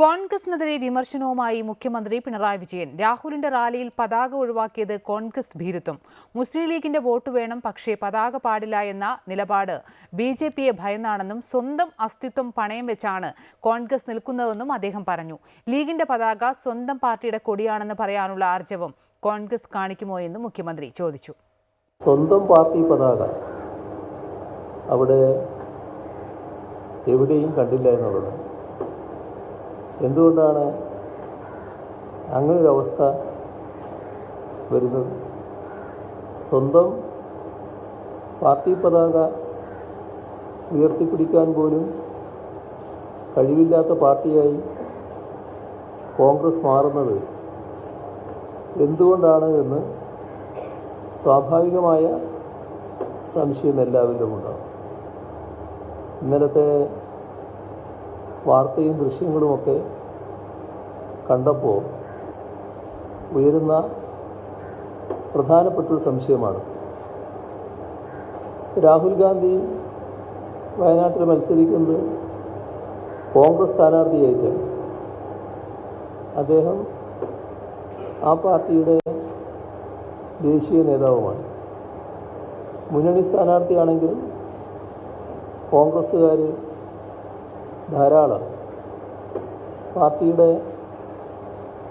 കോൺഗ്രസിനെതിരെ വിമർശനവുമായി മുഖ്യമന്ത്രി പിണറായി വിജയൻ. രാഹുലിന്റെ റാലിയിൽ പതാക ഒഴിവാക്കിയത് കോൺഗ്രസ് ഭീരുത്വം. മുസ്ലിം ലീഗിന്റെ വോട്ട് വേണം പക്ഷേ പതാക പാടില്ല എന്ന നിലപാട് ബി ജെ പിയെ ഭയന്നാണെന്നും സ്വന്തം അസ്തിത്വം പണയം വെച്ചാണ് കോൺഗ്രസ് നിൽക്കുന്നതെന്നും അദ്ദേഹം പറഞ്ഞു. ലീഗിന്റെ പതാക സ്വന്തം പാർട്ടിയുടെ കൊടിയാണെന്ന് പറയാനുള്ള ആർജവം കോൺഗ്രസ് കാണിക്കുമോ എന്നും മുഖ്യമന്ത്രി ചോദിച്ചു. സ്വന്തം പാർട്ടി പതാക അവിടെ എവിടെയും കണ്ടില്ല എന്നുള്ളത് എന്തുകൊണ്ടാണ് അങ്ങനൊരവസ്ഥ വരുന്നത്? സ്വന്തം പാർട്ടി പതാക ഉയർത്തിപ്പിടിക്കാൻ പോലും കഴിവില്ലാത്ത പാർട്ടിയായി കോൺഗ്രസ് മാറുന്നത് എന്തുകൊണ്ടാണ് എന്ന് സ്വാഭാവികമായ സംശയം എല്ലാവരിലും ഉണ്ടാകും ഇന്നലത്തെ വാർത്തയും ദൃശ്യങ്ങളുമൊക്കെ കണ്ടപ്പോൾ ഉയരുന്ന പ്രധാനപ്പെട്ടൊരു സംശയമാണ്. രാഹുൽ ഗാന്ധി വയനാട്ടിൽ മത്സരിക്കുന്നത് കോൺഗ്രസ് സ്ഥാനാർത്ഥിയായിട്ടാണ് അദ്ദേഹം ആ പാർട്ടിയുടെ ദേശീയ നേതാവുമാണ്. മുന്നണി സ്ഥാനാർത്ഥിയാണെങ്കിലും കോൺഗ്രസ്സുകാർ ധാരാളം. പാർട്ടിയുടെ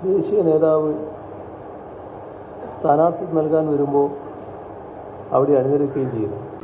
ദേശീയ നേതാവ് സ്ഥാനാർത്ഥി നൽകാൻ വരുമ്പോൾ അവിടെ അണിനിരക്കുകയും ചെയ്യുന്നു.